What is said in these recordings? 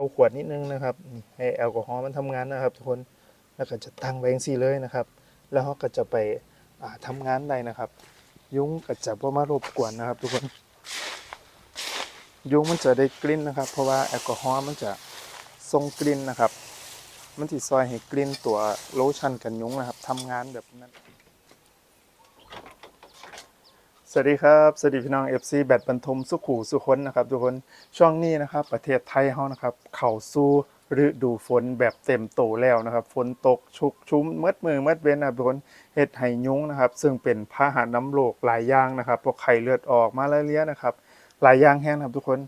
เอาขวดนิดนึงนะครับนี่ให้แอลกอฮอล์มันทำงานนะครับ ทุกคนแล้วก็จะตั้งไว้งซี่เลยนะครับ แล้วเขาก็จะไปอ่าทำงานได้นะครับ ยุ้งก็จะบ่มารบกวนนะครับ ทุกคน ยุ้งมันจะได้กลิ่นนะครับ เพราะว่าแอลกอฮอล์มันจะทรงกลิ่นนะครับ มันสิซอยให้กลิ่นตัวโลชั่นกันยุ้งนะครับทำงานแบบนั้น สวัสดีครับสวัสดีพี่น้อง FC แบดบรรทมสุขูสุคนนะครับทุกคนช่วงนี้นะครับ ประเทศไทยเฮานะครับ เข้าสู่ฤดูฝนแบบเต็มโตแล้วนะครับ ฝนตกชุกชุ้มมืดมือมืดเว้นนะครับทุกคนเฮ็ดให้ยุงนะครับ ซึ่งเป็นพาหะน้ำโรคหลายอย่างนะครับพวกไข้เลือดออกมาลาเรียนะครับ หลายอย่างแห้งนะครับทุกคน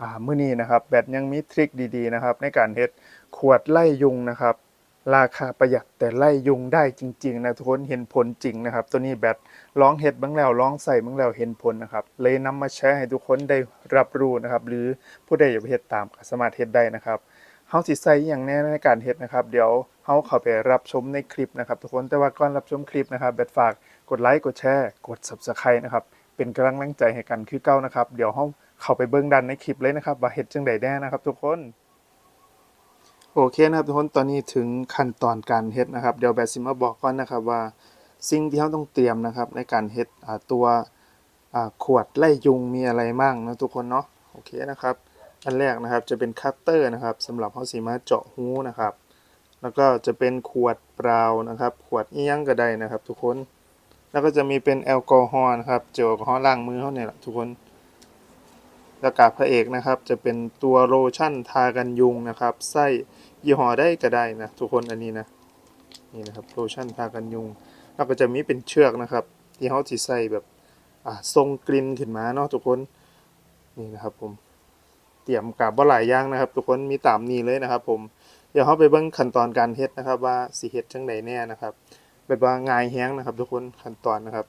อ่ามื้อนี้นะครับแบดยังมีทริคดีๆนะครับ ในการเฮ็ดขวดไล่ยุงนะครับ ราคาประหยัดแต่ไล่ยุงได้จริง ๆ นะทุกคนเห็นผลจริงนะครับ ตัวนี้แบตลองเฮ็ดบ้างแล้วลองใส่บ้างแล้วเห็นผลนะครับ เลยนำมาแชร์ให้ทุกคนได้รับรู้นะครับ หรือผู้ใดอยากไปเฮ็ดตามก็สามารถเฮ็ดได้นะครับเฮาสิใส่อย่างแน่ในการเฮ็ดนะครับ เดี๋ยวเฮาเข้าไปรับชมในคลิปนะครับ ทุกคนแต่ว่าก่อนรับชมคลิปนะครับแบตฝากกดไลค์กดแชร์กด Subscribe นะครับ เป็นกำลังใจให้กันคือเก่านะครับ เดี๋ยวเฮาเข้าไปเบิ่งดันในคลิปเลยนะครับว่าเฮ็ดจังไดแน่นะครับ ทุกคน โอเคนะครับทุกคนตอนนี้ถึงขั้นตอนการเฮ็ดนะครับ เดี๋ยวแบทสิมาบอกก่อนนะครับว่าสิ่งที่เราต้องเตรียมนะครับในการเฮ็ดตัวขวดไล่ยุงมีอะไรบ้างนะทุกคนเนาะโอเคนะครับอันแรกนะครับจะเป็นคัตเตอร์นะครับสำหรับเขาสีมาเจาะหูนะครับ แล้วก็จะเป็นขวดเปล่านะครับ ขวดอีหยังก็ได้นะครับ ทุกคนแล้วก็จะมีเป็นแอลกอฮอล์นะครับเจลแอลกอฮอล์ล้างมือเขาเนี่ยแหละทุกคนแล้วกาพระเอกนะครับ จะเป็นตัวโลชั่นทากันยุงนะครับไส้ ยี่ห้อได้ก็ได้นะทุกคนอันนี้นะนี่นะครับโลชั่นทากันยุงแล้วก็จะมีเป็นเชือกนะครับ ที่เขาจะใส่แบบอ่าทรงกลิ่นขึ้นมาเนาะทุกคนนี่นะครับผมเตรียมกับบ่าหลายอย่างนะครับ ทุกคนมีตามนี้เลยนะครับ ผมเดี๋ยวเขาไปเบิ่งขั้นตอนการเฮ็ดนะครับ ว่าสิเฮ็ดจังไดแน่นะครับแบบว่าง่ายแฮงนะครับ ทุกคนขั้นตอนนะครับ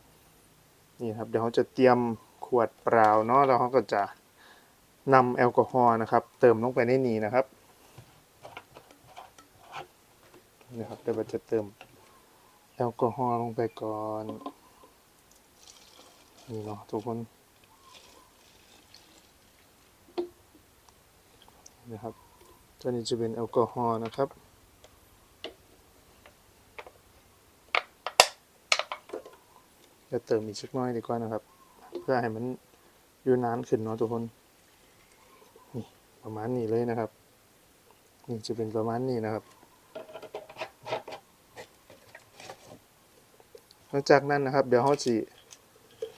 นี่ครับเดี๋ยวเขาจะเตรียมขวดเปล่าเนาะแล้วเขาก็จะนำแอลกอฮอล์นะครับ เติมลงไปในนี้นะครับ นะครับเดี๋ยวเราจะเติมแอลกอฮอล์ลงไปก่อนนี่เนาะทุกคนนะครับตัวนี้จะเป็นแอลกอฮอล์นะครับจะเติมอีกสักน้อยดีกว่านะครับ เพื่อให้มันอยู่นานขึ้นเนาะทุกคนนี่ประมาณนี้เลยนะครับนี่จะเป็นประมาณนี้นะครับ หลังจากนั้นนะครับ เดี๋ยวเขาจะ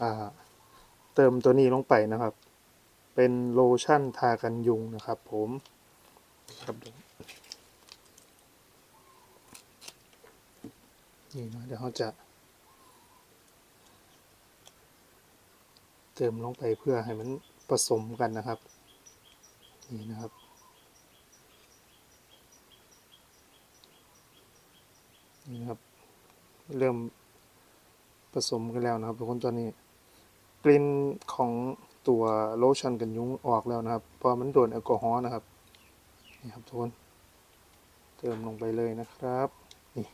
อ่าเติมตัวนี้ลงไปนะครับ เป็นโลชั่นทากันยุงนะครับ ผมครับนี่นะเดี๋ยวเขาจะ เติมลงไปเพื่อให้มันผสมกันนะครับ นี่นะครับนี่นะครับ เริ่ม ผสมกันแล้วนะครับทุกคนตอนนี้กลิ่นของตัวโลชั่นกันยุงออกแล้วนะครับเพราะมันโดนแอลกอฮอล์นะครับนี่ครับทุกคนเติมลงไปเลยนะครับนี่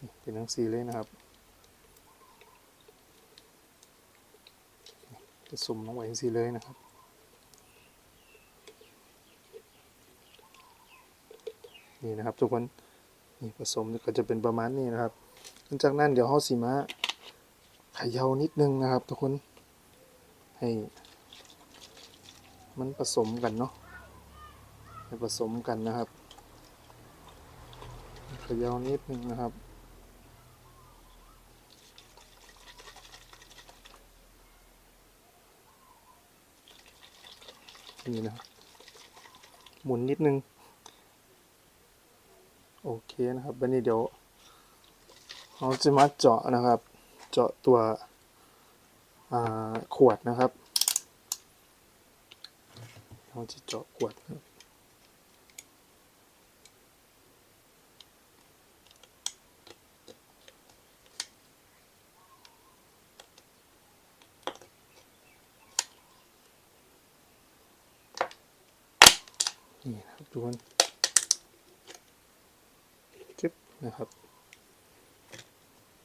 นี่เป็นทั้งสีเลยนะครับผสมลงไปทั้งสีเลยนะครับนี่นะครับทุกคนนี่ผสมก็จะเป็นประมาณนี้นะครับ หลังจากนั้นเดี๋ยวเขาสีมาเขย่านิดนึงนะครับ ทุกคนให้มันผสมกันเนาะให้ผสมกันนะครับเขย่านิดนึงนะครับนี่นะหมุนนิดนึง โอเคนะครับวันนี้เดี๋ยว เราจะมาเจาะนะครับ เจาะตัวขวดนะครับ เราจะเจาะขวดนี่นะครับทุกคนจึ๊บนะครับ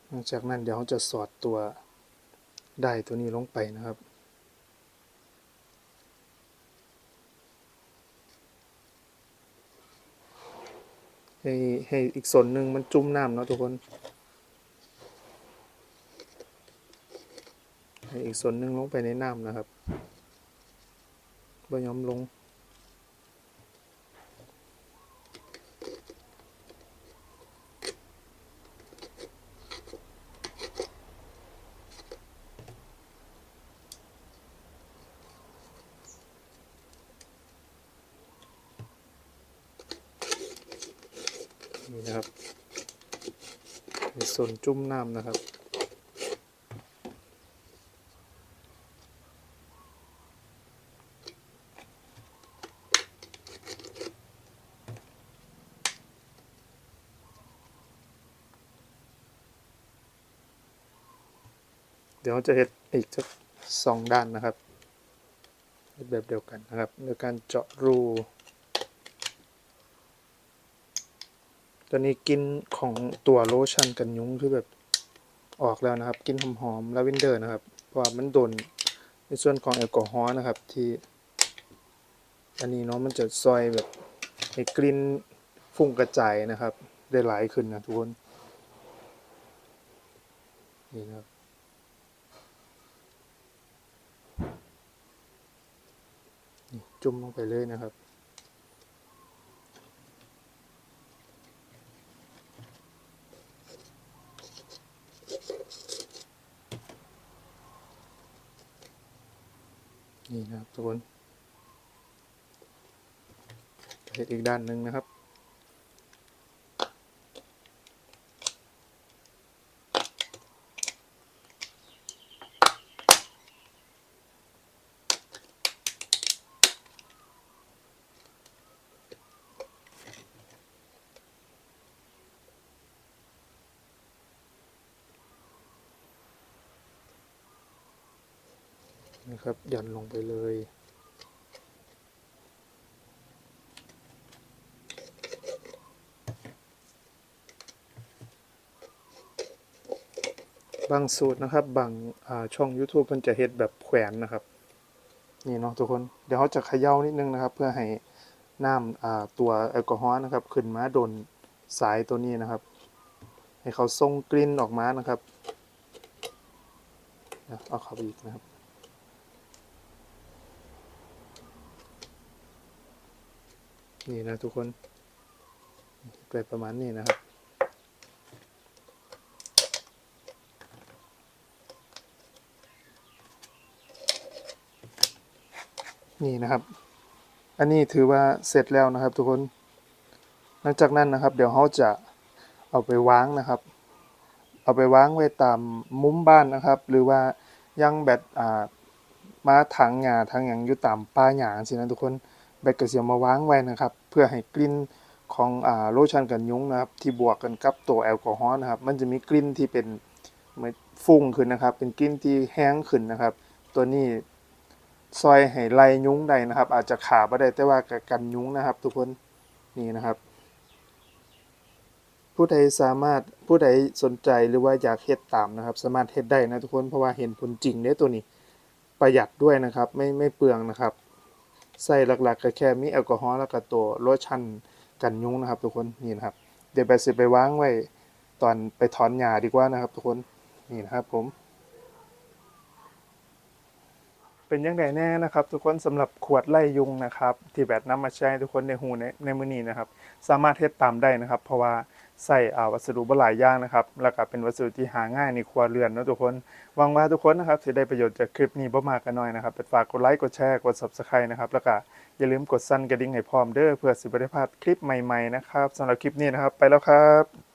หลังจากนั้นเดี๋ยวเขาจะสอดตัวได้ตัวนี้ลงไปนะครับ ให้ให้อีกส่วนหนึ่งมันจุ่มน้ำเนาะทุกคน ให้อีกส่วนหนึ่งลงไปในน้ำนะครับบ่ยอมลง ส่วนจุ่มน้ำนะครับ เดี๋ยวจะเห็ดอีกสักสองด้านนะครับ แบบเดียวกันนะครับโดยการเจาะรู ตัวนี้กินของตัวโลชั่นกันยุงคือแบบออกแล้วนะครับ กินหอมๆลาเวนเดอร์นะครับ เพราะว่ามันโดนในส่วนของแอลกอฮอล์นะครับที่อันนี้เนาะมันจะซอยแบบให้กลิ่นฟุ้งกระจายนะครับ ได้หลายขึ้นนะทุกคนนี่นะครับจุ่มลงไปเลยนะครับ นี่นะครับทุกคนเห็นอีกด้านหนึ่งนะครับ นะครับหย่อนลงไปเลย บางสูตรนะครับ บางาช่อง YouTube มันจะเฮ็ดแบบแขวนนะครับ นี่เนาะทุกคน เดี๋ยวเขาจะเขย่านิดนึงนะครับ เพื่อให้น้ำตัวแอลกอฮอล์นะครับ ขึ้นมาโดนสายตัวนี้นะครับ ให้เขาส่งกลิ่นออกมานะครับเดี๋ยวเอาเข้าไปอีกนะครับ นี่นะทุกคนไปประมาณนี้นะครับ นี่นะครับ อันนี้ถือว่าเสร็จแล้วนะครับ ทุกคนหลังจากนั้นนะครับ เดี๋ยวเขาจะเอาไปวางนะครับ เอาไปวางไว้ตามมุมบ้านนะครับ หรือว่ายังแบตอ่ามาถังหญ้าถังหยังอยู่ตามป่าหญ้าสินะทุกคน แบตก็สิเอามาวางไว้นะครับ เพื่อให้กลิ่นของอ่าโลชั่นกันยุงนะครับ ที่บวกกันกับตัวแอลกอฮอล์นะครับ มันจะมีกลิ่นที่เป็นเหมือนฟุ้งขึ้นนะครับ เป็นกลิ่นที่แห้งขึ้นนะครับ ตัวนี้ซอยให้ไล่ยุงได้นะครับ อาจจะขาบ่ได้แต่ว่าก็กันยุงนะครับ ทุกคนนี่นะครับผู้ใดสามารถผู้ใดสนใจหรือว่าอยากเฮ็ดตามนะครับ สามารถเฮ็ดได้นะทุกคนเพราะว่าเห็นผลจริงเด้ตัวนี้ประหยัดด้วยนะครับ ไม่ไม่เปลืองนะครับ ใส่หลักๆก็แค่มีแอลกอฮอล์แล้วก็ตัวโลชั่นกันยุงนะครับ ทุกคนนี่นะครับ เดี๋ยวไปสิไปวางไว้ตอนไปถอนหญ้าดีกว่านะครับ ทุกคนนี่นะครับผม เป็นยังไงแน่นะครับ ทุกคนสำหรับขวดไล่ยุงนะครับ ที่แบบนำมาใช้ทุกคนในหูในในมือนี้นะครับ สามารถเฮ็ดตามได้นะครับ เพราะว่าใส่อาวัสดุบ่หลายอย่างนะครับ แล้วก็เป็นวัสดุที่หาง่ายในครัวเรือนนะทุกคนหวังว่าทุกคนนะครับจะได้ประโยชน์จากคลิปนี้บ่มากก็น้อยนะครับฝากกดไลค์กดแชร์กด Subscribe นะครับแล้วก็อย่าลืมกดสั่นกระดิ่งให้พร้อมเด้อเพื่อสิบ่ได้พลาดคลิปใหม่ๆนะครับสำหรับคลิปนี้นะครับ ไปแล้วครับ